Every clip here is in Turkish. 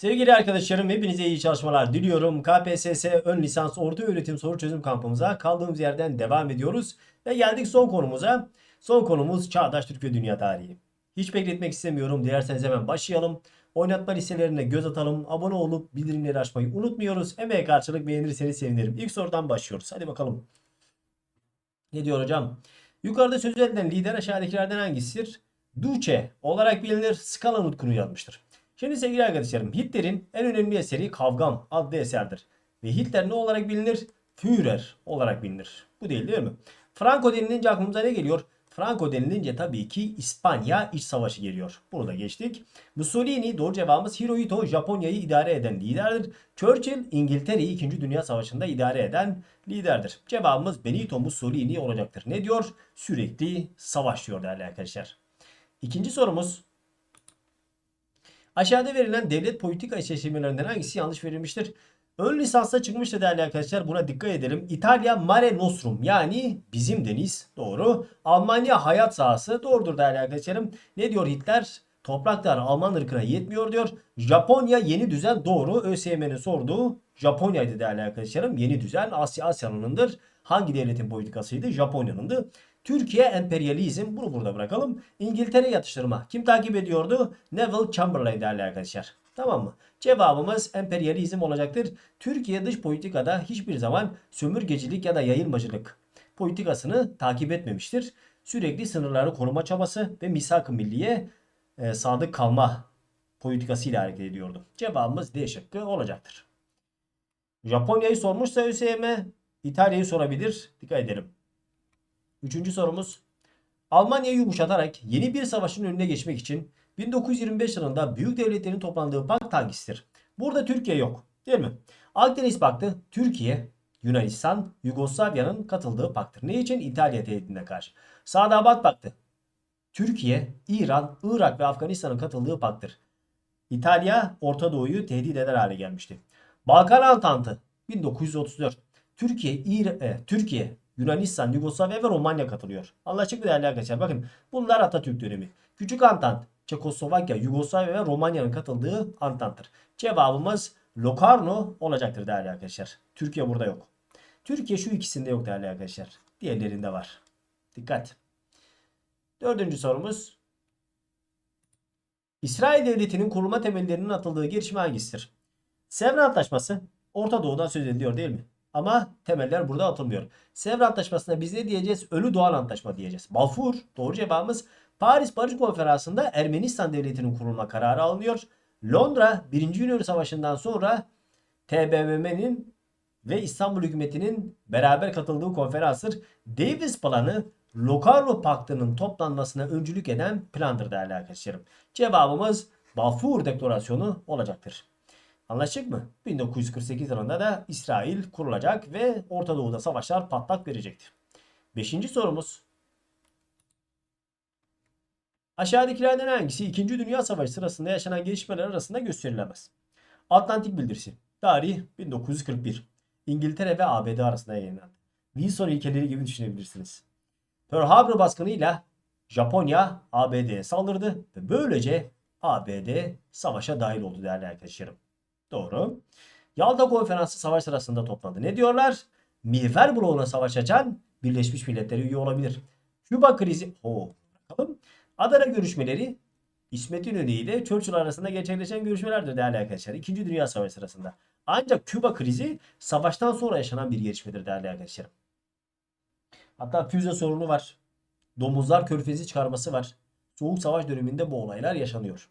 Sevgili arkadaşlarım hepinize iyi çalışmalar diliyorum. KPSS ön lisans orta öğretim soru çözüm kampımıza kaldığımız yerden devam ediyoruz. Ve geldik son konumuza. Son konumuz Çağdaş Türk ve Dünya Tarihi. Hiç bekletmek istemiyorum. Dilerseniz hemen başlayalım. Oynatma listelerine göz atalım. Abone olup bildirimleri açmayı unutmuyoruz. Emeğe karşılık beğenirseniz sevinirim. İlk sorudan başlıyoruz. Hadi bakalım. Ne diyor hocam? Yukarıda söz edilen lider aşağıdakilerden hangisidir? Duce olarak bilinir. Skala nutkunu yazmıştır. Şimdi sevgili arkadaşlarım Hitler'in en önemli eseri Kavgam adlı eserdir. Ve Hitler ne olarak bilinir? Führer olarak bilinir. Bu değil değil mi? Franco denilince aklımıza ne geliyor? Franco denilince tabii ki İspanya iç savaşı geliyor. Bunu da geçtik. Mussolini doğru cevabımız Hirohito Japonya'yı idare eden liderdir. Churchill İngiltere'yi 2. Dünya Savaşı'nda idare eden liderdir. Cevabımız Benito Mussolini olacaktır. Ne diyor? Sürekli savaş diyor değerli arkadaşlar. İkinci sorumuz Aşağıda verilen devlet politika eşleşmelerinden hangisi yanlış verilmiştir? Ön lisansta çıkmıştı değerli arkadaşlar. Buna dikkat edelim. İtalya Mare Nostrum yani bizim deniz. Doğru. Almanya hayat sahası. Doğrudur değerli arkadaşlarım. Ne diyor Hitler? Topraklar Alman ırkına yetmiyor diyor. Japonya yeni düzen doğru. ÖSYM'nin sorduğu Japonya'ydı değerli arkadaşlarım. Yeni düzen Asya Asya'nındır. Hangi devletin politikasıydı? Japonya'nındı. Türkiye emperyalizm bunu burada bırakalım. İngiltere yatıştırma. Kim takip ediyordu? Neville Chamberlain değerli arkadaşlar. Tamam mı? Cevabımız emperyalizm olacaktır. Türkiye dış politikada hiçbir zaman sömürgecilik ya da yayılmacılık politikasını takip etmemiştir. Sürekli sınırları koruma çabası ve misak-ı milliye e, sadık kalma politikasıyla hareket ediyordu. Cevabımız D şıkkı olacaktır. Japonya'yı sormuşsa ÖSYM İtalya'yı sorabilir. Dikkat edelim. Üçüncü sorumuz. Almanya'yı yumuşatarak yeni bir savaşın önüne geçmek için 1925 yılında büyük devletlerin toplandığı pakt hangisidir? Burada Türkiye yok. Değil mi? Akdeniz Paktı Türkiye, Yunanistan, Yugoslavya'nın katıldığı pakttır. Ne için? İtalya tehdidine karşı. Sadabat Paktı Türkiye, İran, Irak ve Afganistan'ın katıldığı pakttır. İtalya Orta Doğu'yu tehdit eder hale gelmişti. Balkan Antantı 1934. Türkiye, İr e, Türkiye, Yunanistan, Yugoslavya ve Romanya katılıyor. Anlaştık mı değerli arkadaşlar? Bakın bunlar Atatürk dönemi. Küçük Antant, Çekoslovakya, Yugoslavya ve Romanya'nın katıldığı Antant'tır. Cevabımız Locarno olacaktır değerli arkadaşlar. Türkiye burada yok. Türkiye şu ikisinde yok değerli arkadaşlar. Diğerlerinde var. Dikkat. Dördüncü sorumuz. İsrail Devleti'nin kurulma temellerinin atıldığı girişim hangisidir? Sevr Antlaşması Orta Doğu'dan söz ediliyor değil mi? Ama temeller burada atılmıyor. Sevr Antlaşması'na biz ne diyeceğiz? Ölü Doğan Antlaşma diyeceğiz. Balfour doğru cevabımız Paris Barış Konferansı'nda Ermenistan Devleti'nin kurulma kararı alınıyor. Londra 1. Yunan Savaşı'ndan sonra TBMM'nin ve İstanbul hükümetinin beraber katıldığı konferanstır. Davis planı Locarno Paktı'nın toplanmasına öncülük eden plandır değerli arkadaşlarım. Cevabımız Balfour Deklarasyonu olacaktır. Anlaştık mı? 1948 yılında da İsrail kurulacak ve Orta Doğu'da savaşlar patlak verecektir. Beşinci sorumuz. Aşağıdakilerden hangisi 2. Dünya Savaşı sırasında yaşanan gelişmeler arasında gösterilemez? Atlantik Bildirisi. Tarih 1941. İngiltere ve ABD arasında yayınlandı. Wilson ilkeleri gibi düşünebilirsiniz. Pearl Harbor baskınıyla Japonya ABD'ye saldırdı ve böylece ABD savaşa dahil oldu değerli arkadaşlarım. Doğru. Yalta Konferansı savaş sırasında toplandı. Ne diyorlar? Miğfer bloğuna savaş açan Birleşmiş Milletler'e üye olabilir. Küba krizi... Oo, bakalım. Adana görüşmeleri İsmet İnönü ile Churchill arasında gerçekleşen görüşmelerdir değerli arkadaşlar. İkinci Dünya Savaşı sırasında. Ancak Küba krizi savaştan sonra yaşanan bir gelişmedir değerli arkadaşlarım. Hatta füze sorunu var. Domuzlar körfezi çıkarması var. Soğuk savaş döneminde bu olaylar yaşanıyor.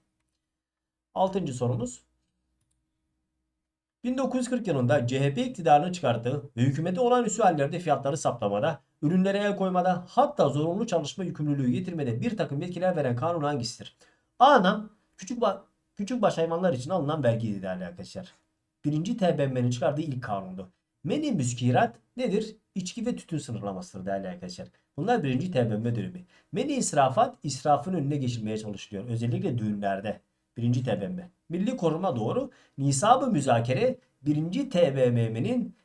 Altıncı sorumuz. 1940 yılında CHP iktidarını çıkarttığı ve hükümeti olağanüstü hallerde fiyatları saptamada, ürünlere el koymada hatta zorunlu çalışma yükümlülüğü getirmede bir takım yetkiler veren kanun hangisidir? A'nam küçük, ba küçük baş hayvanlar için alınan vergiydi değerli arkadaşlar. Birinci TBMM'nin çıkardığı ilk kanundu. Meni müskirat nedir? İçki ve tütün sınırlamasıdır değerli arkadaşlar. Bunlar birinci TBMM dönemi. Meni israfat israfın önüne geçilmeye çalışılıyor. Özellikle düğünlerde. Birinci TBMM. Milli koruma doğru. Nisabı müzakere birinci TBMM'nin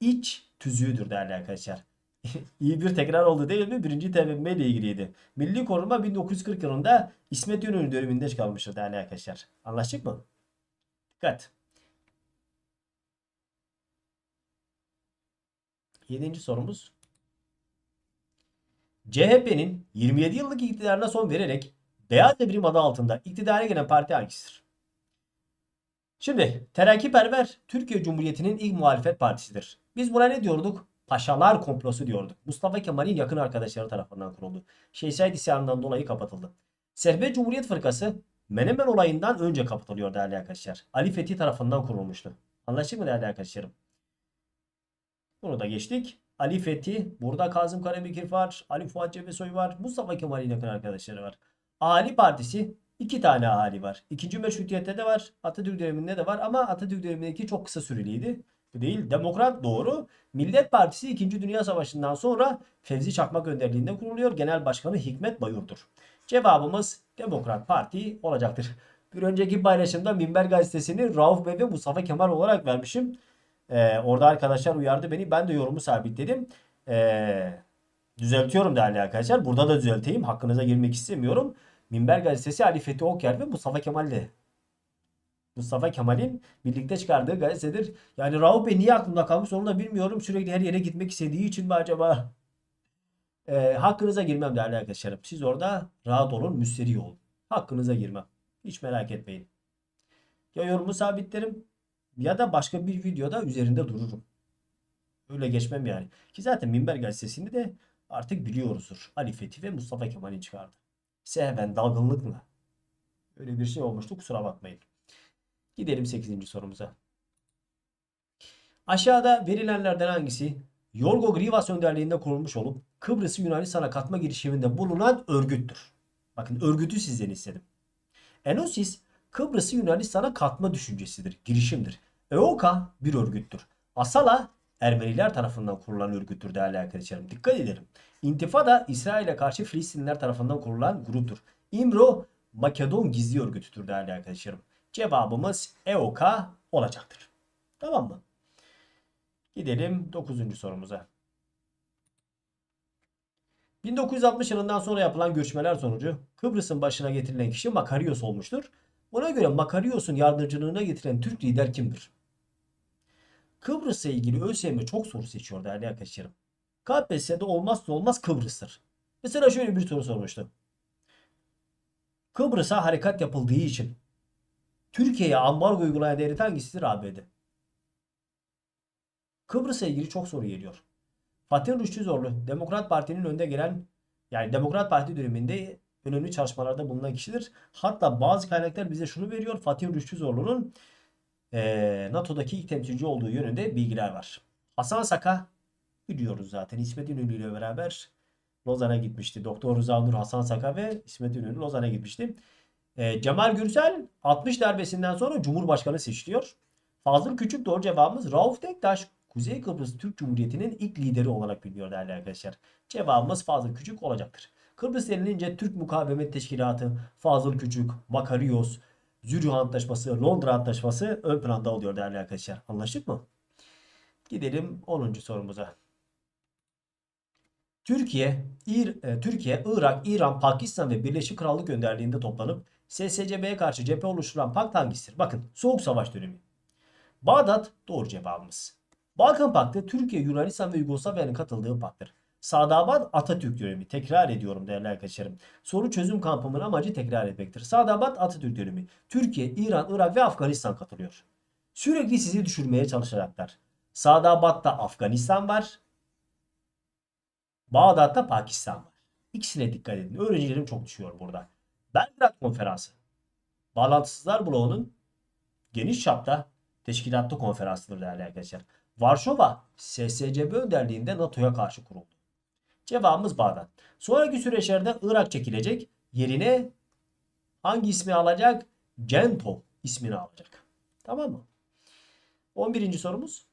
iç tüzüğüdür değerli arkadaşlar. İyi bir tekrar oldu değil mi? Birinci TBMM ile ilgiliydi. Milli koruma 1940 yılında İsmet İnönü döneminde çıkarmıştır değerli arkadaşlar. Anlaştık mı? Dikkat. Yedinci sorumuz. CHP'nin 27 yıllık iktidarına son vererek Beyaz Devrim adı altında iktidara gelen parti hangisidir? Şimdi Terakkiperver Türkiye Cumhuriyeti'nin ilk muhalefet partisidir. Biz buna ne diyorduk? Paşalar komplosu diyorduk. Mustafa Kemal'in yakın arkadaşları tarafından kuruldu. Şehzade isyanından dolayı kapatıldı. Serbest Cumhuriyet Fırkası Menemen olayından önce kapatılıyor değerli arkadaşlar. Ali Fethi tarafından kurulmuştu. Anlaştık mı değerli arkadaşlarım? Bunu da geçtik. Ali Fethi, burada Kazım Karabekir var, Ali Fuat Cebesoy var, Mustafa Kemal'in yakın arkadaşları var. Ahali Partisi iki tane ahali var. İkinci meşrutiyette de var, Atatürk döneminde de var ama Atatürk dönemindeki çok kısa süreliydi. Bu değil. Demokrat doğru. Millet Partisi 2. Dünya Savaşı'ndan sonra Fevzi Çakmak önderliğinde kuruluyor. Genel Başkanı Hikmet Bayur'dur. Cevabımız Demokrat Parti olacaktır. Bir önceki paylaşımda Minber Gazetesi'ni Rauf Bey ve Mustafa Kemal olarak vermişim. Ee, orada arkadaşlar uyardı beni. Ben de yorumu sabitledim. Ee, düzeltiyorum değerli arkadaşlar. Burada da düzelteyim. Hakkınıza girmek istemiyorum. Minber Gazetesi Ali Fethi Okyar ve Mustafa Kemal'de. Mustafa Kemal'in birlikte çıkardığı gazetedir. Yani Rauf Bey niye aklımda kalmış onu da bilmiyorum. Sürekli her yere gitmek istediği için mi acaba? Ee, hakkınıza girmem değerli arkadaşlarım. Siz orada rahat olun, müsterih olun. Hakkınıza girmem. Hiç merak etmeyin. Ya yorumu sabitlerim ya da başka bir videoda üzerinde dururum. Öyle geçmem yani. Ki zaten Minber Gazetesi'ni de artık biliyoruzdur. Ali Fethi ve Mustafa Kemal'in çıkardı. Sehven dalgınlıkla. Öyle bir şey olmuştu kusura bakmayın. Gidelim 8. sorumuza. Aşağıda verilenlerden hangisi Yorgo Grivas önderliğinde kurulmuş olup Kıbrıs'ı Yunanistan'a katma girişiminde bulunan örgüttür. Bakın örgütü sizden istedim. Enosis Kıbrıs'ı Yunanistan'a katma düşüncesidir, girişimdir. EOKA bir örgüttür. Asala Ermeniler tarafından kurulan örgüttür değerli arkadaşlarım. Dikkat edelim. İntifada İsrail'e karşı Filistinliler tarafından kurulan gruptur. İmro Makedon gizli örgütüdür değerli arkadaşlarım. Cevabımız EOKA olacaktır. Tamam mı? Gidelim 9. sorumuza. 1960 yılından sonra yapılan görüşmeler sonucu Kıbrıs'ın başına getirilen kişi Makarios olmuştur. Buna göre Makarios'un yardımcılığına getiren Türk lider kimdir? Kıbrıs'la ilgili ÖSYM çok soru seçiyor değerli arkadaşlarım. KPSS'de olmazsa olmaz Kıbrıs'tır. Mesela şöyle bir soru sormuştu. Kıbrıs'a harekat yapıldığı için Türkiye'ye ambargo uygulayan devlet hangisidir? ABD. Kıbrıs'a ilgili çok soru geliyor. Fatih Rüştü Zorlu, Demokrat Parti'nin önde gelen yani Demokrat Parti döneminde önemli çalışmalarda bulunan kişidir. Hatta bazı kaynaklar bize şunu veriyor. Fatih Rüştü Zorlu'nun e, NATO'daki ilk temsilci olduğu yönünde bilgiler var. Hasan Saka biliyoruz zaten. İsmet İnönü ile beraber Lozan'a gitmişti. Doktor Rıza Nur Hasan Saka ve İsmet İnönü Lozan'a gitmişti. E, Cemal Gürsel 60 darbesinden sonra Cumhurbaşkanı seçiliyor. Fazıl Küçük doğru cevabımız Rauf Denktaş Kuzey Kıbrıs Türk Cumhuriyeti'nin ilk lideri olarak biliniyor değerli arkadaşlar. Cevabımız Fazıl Küçük olacaktır. Kıbrıs denilince Türk Mukavemet Teşkilatı, Fazıl Küçük, Makarios, Zürih Antlaşması, Londra Antlaşması ön planda oluyor değerli arkadaşlar. Anlaştık mı? Gidelim 10. sorumuza. Türkiye, İr, e, Türkiye, Irak, İran, Pakistan ve Birleşik Krallık önderliğinde toplanıp SSCB'ye karşı cephe oluşturan pakt hangisidir? Bakın Soğuk Savaş dönemi. Bağdat doğru cevabımız. Balkan Paktı Türkiye, Yunanistan ve Yugoslavya'nın katıldığı pakttır. Sadabat Atatürk dönemi. Tekrar ediyorum değerli arkadaşlarım. Soru çözüm kampımın amacı tekrar etmektir. Sadabat Atatürk dönemi. Türkiye, İran, Irak ve Afganistan katılıyor. Sürekli sizi düşürmeye çalışacaklar. Sadabat'ta Afganistan var. Bağdat'ta Pakistan var. İkisine dikkat edin. Öğrencilerim çok düşüyor burada. Belgrad Konferansı. Bağlantısızlar bloğunun geniş çapta teşkilatlı konferansıdır değerli arkadaşlar. Varşova SSCB önderliğinde NATO'ya karşı kuruldu. Cevabımız Bağdat. Sonraki süreçlerde Irak çekilecek. Yerine hangi ismi alacak? Cento ismini alacak. Tamam mı? 11. sorumuz.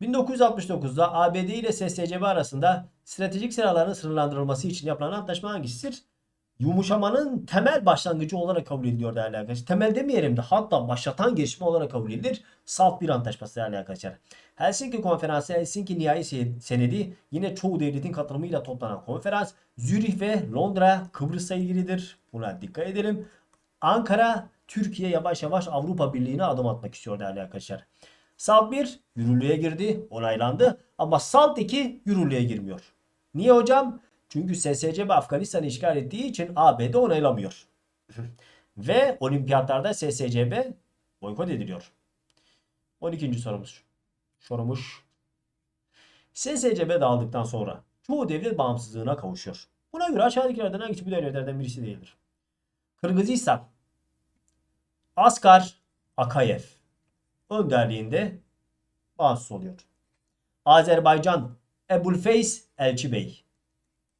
1969'da ABD ile SSCB arasında stratejik silahların sınırlandırılması için yapılan antlaşma hangisidir? Yumuşamanın temel başlangıcı olarak kabul ediliyor değerli arkadaşlar. Temel demeyelim de hatta başlatan gelişme olarak kabul edilir. Salt bir antlaşması değerli arkadaşlar. Helsinki Konferansı Helsinki Nihai Senedi yine çoğu devletin katılımıyla toplanan konferans. Zürih ve Londra Kıbrıs'a ilgilidir. Buna dikkat edelim. Ankara Türkiye yavaş yavaş Avrupa Birliği'ne adım atmak istiyor değerli arkadaşlar. SALT 1 yürürlüğe girdi, onaylandı ama SALT 2 yürürlüğe girmiyor. Niye hocam? Çünkü SSCB Afganistan'ı işgal ettiği için ABD onaylamıyor. Ve olimpiyatlarda SSCB boykot ediliyor. 12. sorumuz. Sorumuş. SSCB dağıldıktan sonra çoğu devlet bağımsızlığına kavuşuyor. Buna göre aşağıdakilerden hangisi bu devletlerden birisi değildir? Kırgızistan Askar Akayev önderliğinde bağımsız oluyor. Azerbaycan Ebulfeys Elçi Bey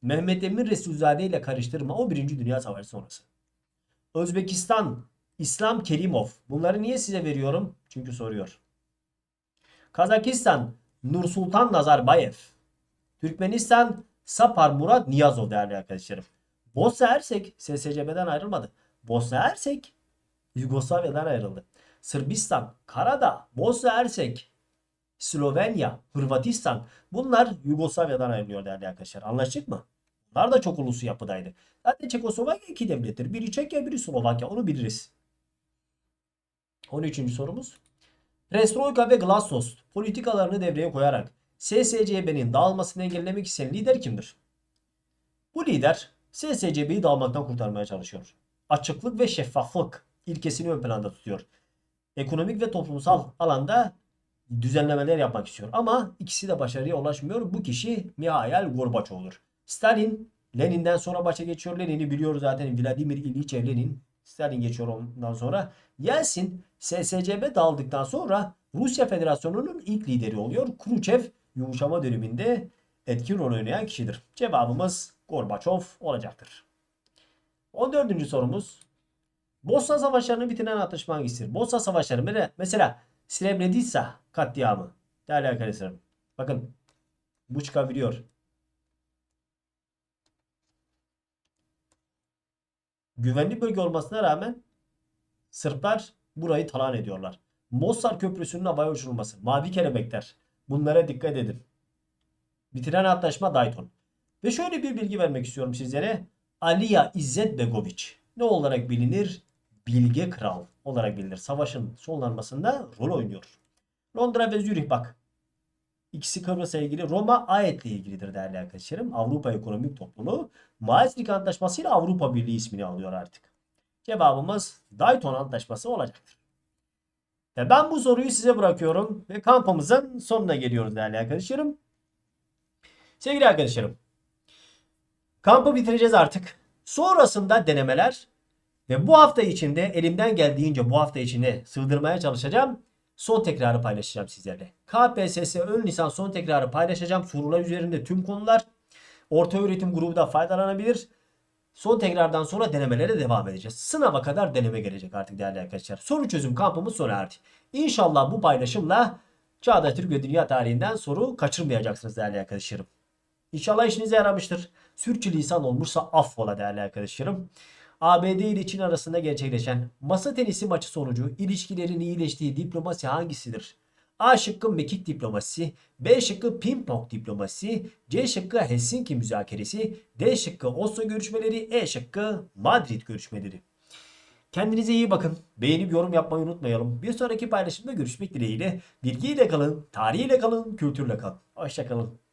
Mehmet Emin Resulzade ile karıştırma o Birinci Dünya Savaşı sonrası. Özbekistan İslam Kerimov. Bunları niye size veriyorum? Çünkü soruyor. Kazakistan Nursultan Nazarbayev. Türkmenistan Sapar Murat Niyazov değerli arkadaşlarım. Bosna Hersek SSCB'den ayrılmadı. Bosna Hersek Yugoslavya'dan ayrıldı. Sırbistan, Karadağ, Bosna Hersek, Slovenya, Hırvatistan bunlar Yugoslavya'dan ayrılıyor değerli arkadaşlar. Anlaştık mı? Bunlar da çok ulusu yapıdaydı. Zaten Çekoslovakya iki devlettir. Biri Çekya, biri Slovakya. Onu biliriz. 13. sorumuz. Perestroika ve Glasnost politikalarını devreye koyarak SSCB'nin dağılmasını engellemek isteyen lider kimdir? Bu lider SSCB'yi dağılmaktan kurtarmaya çalışıyor. Açıklık ve şeffaflık ilkesini ön planda tutuyor. Ekonomik ve toplumsal alanda düzenlemeler yapmak istiyor. Ama ikisi de başarıya ulaşmıyor. Bu kişi Mihail Gorbaçov'dur. Stalin Lenin'den sonra başa geçiyor. Lenin'i biliyoruz zaten Vladimir İliç Lenin. Stalin geçiyor ondan sonra. Yeltsin SSCB dağıldıktan sonra Rusya Federasyonu'nun ilk lideri oluyor. Khrushchev yumuşama döneminde etkin rol oynayan kişidir. Cevabımız Gorbaçov olacaktır. 14. sorumuz. Bosna Savaşları'nı bitiren atışma hangisidir? Bosna Savaşları mesela Srebrenica katliamı. Değerli arkadaşlarım. Bakın bu çıkabiliyor. Güvenli bölge olmasına rağmen Sırplar burayı talan ediyorlar. Mostar Köprüsü'nün havaya uçurulması. Mavi kelebekler. Bunlara dikkat edin. Bitiren antlaşma Dayton. Ve şöyle bir bilgi vermek istiyorum sizlere. Aliya İzzet Begoviç ne olarak bilinir? Bilge Kral olarak bilinir. Savaşın sonlanmasında rol oynuyor. Londra ve Zürih bak. İkisi Kıbrıs'a ilgili Roma ayetle ilgilidir değerli arkadaşlarım. Avrupa Ekonomik Topluluğu Maastricht Antlaşması ile Avrupa Birliği ismini alıyor artık. Cevabımız Dayton Antlaşması olacaktır. Ve ben bu soruyu size bırakıyorum ve kampımızın sonuna geliyoruz değerli arkadaşlarım. Sevgili arkadaşlarım. Kampı bitireceğiz artık. Sonrasında denemeler ve bu hafta içinde elimden geldiğince bu hafta içinde sığdırmaya çalışacağım. Son tekrarı paylaşacağım sizlerle. KPSS ön lisans son tekrarı paylaşacağım. Sorular üzerinde tüm konular. Orta öğretim grubu da faydalanabilir. Son tekrardan sonra denemelere devam edeceğiz. Sınava kadar deneme gelecek artık değerli arkadaşlar. Soru çözüm kampımız sona erdi. İnşallah bu paylaşımla Çağdaş Türk ve Dünya tarihinden soru kaçırmayacaksınız değerli arkadaşlarım. İnşallah işinize yaramıştır. Sürçülisan olmuşsa affola değerli arkadaşlarım. ABD ile Çin arasında gerçekleşen masa tenisi maçı sonucu ilişkilerin iyileştiği diplomasi hangisidir? A şıkkı mekik diplomasisi, B şıkkı ping-pong diplomasisi, C şıkkı Helsinki müzakeresi, D şıkkı Oslo görüşmeleri, E şıkkı Madrid görüşmeleri. Kendinize iyi bakın. Beğenip yorum yapmayı unutmayalım. Bir sonraki paylaşımda görüşmek dileğiyle. Bilgiyle kalın, tarihiyle kalın, kültürle kalın. Hoşçakalın.